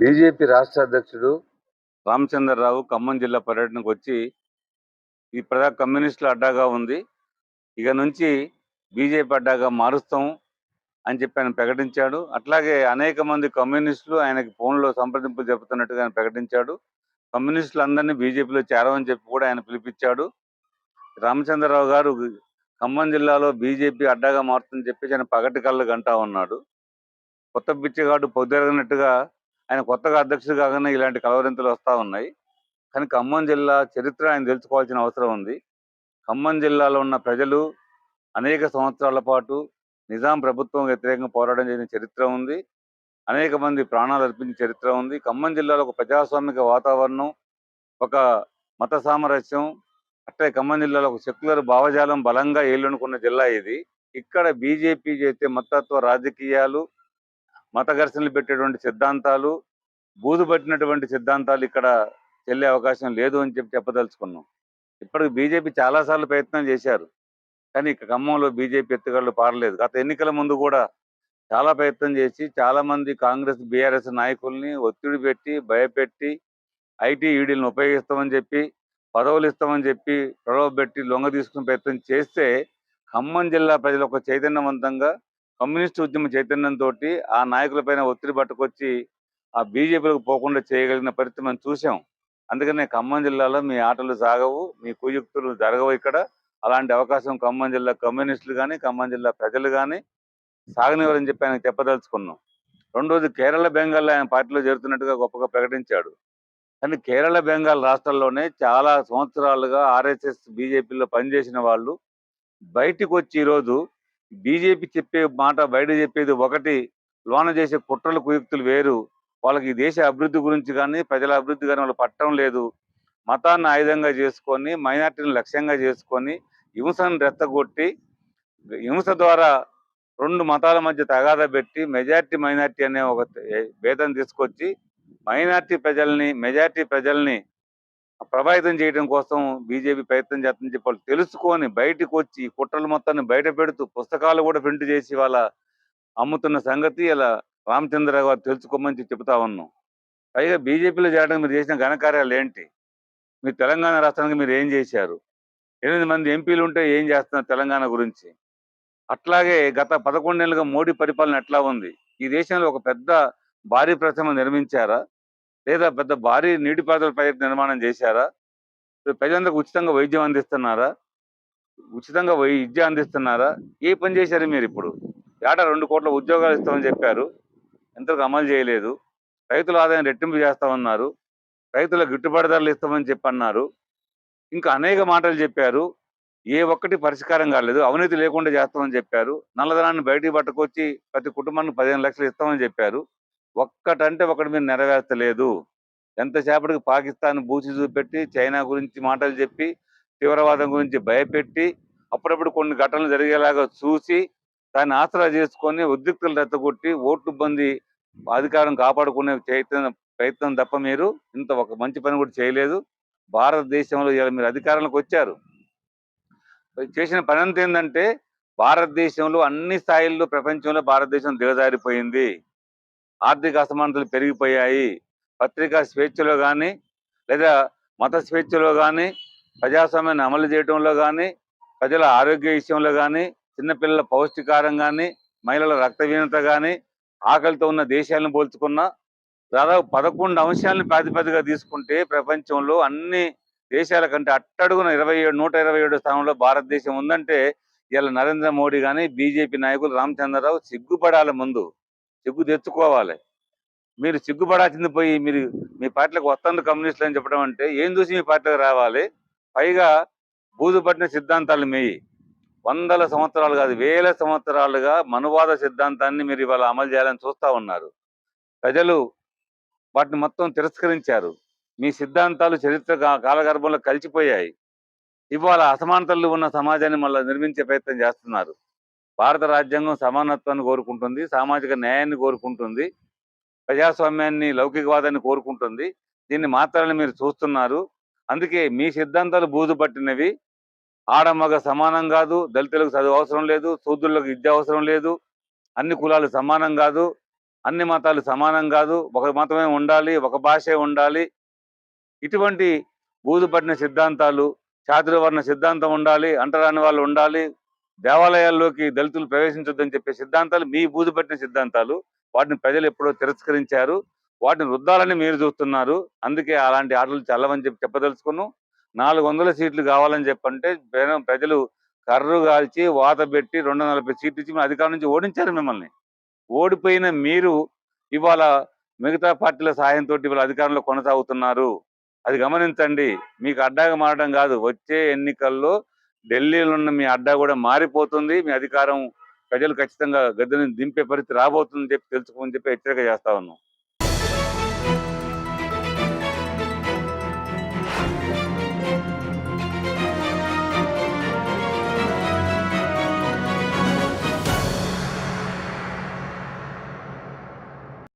BJP రాష్ట్ర అధ్యక్షుడు రామచంద్రరావు ఖమ్మం జిల్లా పర్యటనకు వచ్చి ఈ ప్రజా కమ్యూనిస్టుల అడ్డాగా ఉంది. ఇక నుంచి బీజేపీ అడ్డాగా మారుస్తాం అని చెప్పి ఆయన ప్రకటించాడు. అట్లాగే అనేక మంది కమ్యూనిస్టులు ఆయనకి ఫోన్లో సంప్రదింపులు చెబుతున్నట్టుగా ఆయన ప్రకటించాడు. కమ్యూనిస్టులు అందరినీ బీజేపీలో చేరవని చెప్పి కూడా ఆయన పిలిపించాడు. రామచంద్రరావు గారు ఖమ్మం జిల్లాలో బీజేపీ అడ్డాగా మారుతుందని చెప్పేసి ఆయన పగటి కళ్ళు గంటా ఉన్నాడు. కొత్త బిచ్చగాడు పొద్దురగినట్టుగా ఆయన కొత్తగా అధ్యక్షుడు కాగానే ఇలాంటి కలవరింతలు వస్తూ ఉన్నాయి. కానీ ఖమ్మం జిల్లా చరిత్ర ఆయన తెలుసుకోవాల్సిన అవసరం ఉంది. ఖమ్మం జిల్లాలో ఉన్న ప్రజలు అనేక సంవత్సరాల పాటు నిజాం ప్రభుత్వం వ్యతిరేకంగా పోరాటం చేసిన చరిత్ర ఉంది. అనేక మంది ప్రాణాలు అర్పించిన చరిత్ర ఉంది. ఖమ్మం జిల్లాలో ఒక ప్రజాస్వామిక వాతావరణం ఒక మత సామరస్యం అట్టే ఖమ్మం జిల్లాలో ఒక సెక్యులర్ భావజాలం బలంగా ఏళ్ళనుకున్న జిల్లా ఇది. ఇక్కడ బీజేపీ చేసే మతత్వ రాజకీయాలు మత ఘర్షణలు పెట్టేటువంటి సిద్ధాంతాలు బూదు పట్టినటువంటి సిద్ధాంతాలు ఇక్కడ చెల్లే అవకాశం లేదు అని చెప్పి చెప్పదలుచుకున్నాం. ఇప్పటికి బీజేపీ చాలాసార్లు ప్రయత్నం చేశారు. కానీ ఇక ఖమ్మంలో బీజేపీ ఎత్తుగడలు పారలేదు. గత ఎన్నికల ముందు కూడా చాలా ప్రయత్నం చేసి చాలా మంది కాంగ్రెస్ బీఆర్ఎస్ నాయకుల్ని ఒత్తిడి పెట్టి భయపెట్టి ఐటీ ఈడీలను ఉపయోగిస్తామని చెప్పి పదవులు ఇస్తామని చెప్పి ప్రలోభ పెట్టి లొంగ తీసుకునే ప్రయత్నం చేస్తే ఖమ్మం జిల్లా ప్రజలు ఒక చైతన్యవంతంగా కమ్యూనిస్ట్ ఉద్యమ చైతన్యంతో ఆ నాయకులపైన ఒత్తిడి పట్టుకొచ్చి ఆ బీజేపీలకు పోకుండా చేయగలిగిన పరిస్థితి మనం చూసాం. అందుకనే ఖమ్మం జిల్లాలో మీ ఆటలు సాగవు మీ కుయుక్తులు జరగవు ఇక్కడ. అలాంటి అవకాశం ఖమ్మం జిల్లా కమ్యూనిస్టులు కానీ ఖమ్మం జిల్లా ప్రజలు కానీ సాగనివ్వరని చెప్పి ఆయన చెప్పదలుచుకున్నాం. రెండోది కేరళ బెంగాల్ ఆయన పార్టీలో చేరుతున్నట్టుగా గొప్పగా ప్రకటించాడు. కానీ కేరళ బెంగాల్ రాష్ట్రాల్లోనే చాలా సంవత్సరాలుగా ఆర్ఎస్ఎస్ బీజేపీలో పనిచేసిన వాళ్ళు బయటికి వచ్చి ఈరోజు బీజేపీ చెప్పే మాట బయట చెప్పేది ఒకటి లోన చేసే కుట్రలు కుయుక్తులు వేరు. వాళ్ళకి దేశ అభివృద్ధి గురించి కానీ ప్రజల అభివృద్ధి కానీ వాళ్ళు పట్టడం లేదు. మతాన్ని ఆయుధంగా చేసుకొని మైనార్టీని లక్ష్యంగా చేసుకొని హింసను రెత్తగొట్టి హింస ద్వారా రెండు మతాల మధ్య తగాద పెట్టి మెజార్టీ మైనార్టీ అనే ఒక భేదం తీసుకొచ్చి మైనార్టీ ప్రజల్ని మెజార్టీ ప్రజల్ని ప్రభావితం చేయడం కోసం బీజేపీ ప్రయత్నం చేస్తుందని చెప్పి వాళ్ళు తెలుసుకొని బయటకు వచ్చి కుట్రలు మొత్తాన్ని బయట పెడుతూ పుస్తకాలు కూడా ప్రింట్ చేసి వాళ్ళ అమ్ముతున్న సంగతి ఇలా రామచంద్ర గారు తెలుసుకోమని చెప్తా చెబుతా ఉన్నాం. పైగా బీజేపీలో చేరడానికి మీరు చేసిన ఘనకార్యాలు ఏంటి? మీరు తెలంగాణ రాష్ట్రానికి మీరు ఏం చేశారు? ఎనిమిది మంది ఎంపీలు ఉంటే ఏం చేస్తున్నారు తెలంగాణ గురించి? అట్లాగే గత పదకొండేళ్ళుగా మోడీ పరిపాలన ఎట్లా ఉంది? ఈ దేశంలో ఒక పెద్ద భారీ ప్రతిమ నిర్మించారా? లేదా పెద్ద భారీ నీటిపారుదల ప్రాజెక్ట్ నిర్మాణం చేశారా? ప్రజలందరికీ ఉచితంగా వైద్యం అందిస్తున్నారా? ఉచితంగా వై- విద్య అందిస్తున్నారా? ఏ పని చేశారు మీరు ఇప్పుడు? ఏటా రెండు కోట్ల ఉద్యోగాలు ఇస్తామని చెప్పారు? ఇంతకు అమలు చేయలేదు. రైతుల ఆదాయం రెట్టింపు చేస్తామన్నారు. రైతుల గిట్టుబాటు ధరలు ఇస్తామని చెప్పన్నారు. ఇంకా అనేక మాటలు చెప్పారు. ఏ ఒక్కటి పరిష్కారం కాలేదు. అవినీతి లేకుండా చేస్తామని చెప్పారు. నల్లధనాన్ని బయటికి పట్టుకొచ్చి ప్రతి కుటుంబానికి పదిహేను లక్షలు ఇస్తామని చెప్పారు. ఒక్కటంటే ఒకటి మీరు నెరవేర్చలేదు. ఎంతసేపటికి పాకిస్తాన్ బూచి చూపెట్టి చైనా గురించి మాటలు చెప్పి తీవ్రవాదం గురించి భయపెట్టి అప్పుడప్పుడు కొన్ని ఘటనలు జరిగేలాగా చూసి దాన్ని ఆసరా చేసుకొని ఉద్రిక్తులు రెచ్చగొట్టి ఓట్లు బంది అధికారం కాపాడుకునే చైతన్య ప్రయత్నం తప్ప మీరు ఇంత ఒక మంచి పని కూడా చేయలేదు. భారతదేశంలో ఇలా మీరు అధికారంలోకి వచ్చారు. చేసిన పని అంత ఏంటంటే భారతదేశంలో అన్ని స్థాయిల్లో ప్రపంచంలో భారతదేశం దిగజారిపోయింది. ఆర్థిక అసమానతలు పెరిగిపోయాయి. పత్రికా స్వేచ్ఛలో కానీ లేదా మత స్వేచ్ఛలో కానీ ప్రజాస్వామ్యాన్ని అమలు చేయడంలో కానీ ప్రజల ఆరోగ్య విషయంలో కానీ చిన్నపిల్లల పౌష్టికారం కానీ మహిళల రక్తహీనత కానీ ఆకలితో ఉన్న దేశాలను పోల్చుకున్న దాదాపు పదకొండు అంశాలను ప్రాతిపదికగా తీసుకుంటే ప్రపంచంలో అన్ని దేశాల కంటే అట్టడుగున ఇరవై ఏడు నూట ఇరవై ఏడు స్థానంలో భారతదేశం ఉందంటే ఇలా నరేంద్ర మోడీ కానీ బీజేపీ నాయకులు రామచంద్రరావు సిగ్గుపడాలి ముందు. సిగ్గు తెచ్చుకోవాలి. మీరు సిగ్గుపడాల్సింది పోయి మీరు మీ పార్టీలకు వస్తాను కమ్యూనిస్టులు అని చెప్పడం అంటే ఏం చూసి మీ పార్టీలకు రావాలి? పైగా బూజు పట్టిన సిద్ధాంతాలు మేయి. వందల సంవత్సరాలు కాదు వేల సంవత్సరాలుగా మనువాద సిద్ధాంతాన్ని మీరు ఇవాళ అమలు చేయాలని చూస్తా ఉన్నారు. ప్రజలు వాటిని మొత్తం తిరస్కరించారు. మీ సిద్ధాంతాలు చరిత్ర కాలగర్భంలో కలిసిపోయాయి. ఇవాళ అసమానతలు ఉన్న సమాజాన్ని మళ్ళీ నిర్మించే ప్రయత్నం చేస్తున్నారు. భారత రాజ్యాంగం సమానత్వాన్ని కోరుకుంటుంది సామాజిక న్యాయాన్ని కోరుకుంటుంది ప్రజాస్వామ్యాన్ని లౌకికవాదాన్ని కోరుకుంటుంది. దీన్ని మాత్రాన్ని మీరు చూస్తున్నారు. అందుకే మీ సిద్ధాంతాలు బూజు పట్టినవి ఆడమగ సమానం కాదు దళితులకు చదువు అవసరం లేదు శూద్రులకు విద్య అవసరం లేదు. అన్ని కులాలు సమానం కాదు అన్ని మతాలు సమానం కాదు. ఒక మతమే ఉండాలి ఒక భాషే ఉండాలి. ఇటువంటి బూదుపట్టిన సిద్ధాంతాలు చాతుర్వర్ణ సిద్ధాంతం ఉండాలి అంటరాని వాళ్ళు ఉండాలి దేవాలయాల్లోకి దళితులు ప్రవేశించొద్దని చెప్పే సిద్ధాంతాలు మీ బూదుపట్టిన సిద్ధాంతాలు వాటిని ప్రజలు ఎప్పుడో తిరస్కరించారు. వాటిని రుద్దాలని మీరు చూస్తున్నారు. అందుకే అలాంటి ఆటలు చల్లవని చెప్పి చెప్పదలుచుకున్నాం. నాలుగు వందల సీట్లు కావాలని చెప్పంటే జనం- ప్రజలు కర్రు కాల్చి వాత పెట్టి రెండు వందల నలభై సీట్లు ఇచ్చి అధికారం నుంచి ఓడించారు మిమ్మల్ని. ఓడిపోయిన మీరు ఇవాళ మిగతా పార్టీల సాయంతో ఇవాళ అధికారంలో కొనసాగుతున్నారు. అది గమనించండి. మీకు అడ్డాగా మారడం కాదు. వచ్చే ఎన్నికల్లో ఢిల్లీలో ఉన్న మీ అడ్డా కూడా మారిపోతుంది. మీ అధికారం ప్రజలు ఖచ్చితంగా గద్దెని దింపే పరిస్థితి రాబోతుందని చెప్పి తెలుసుకోమని చెప్పి హెచ్చరిక చేస్తా ఉన్నాం.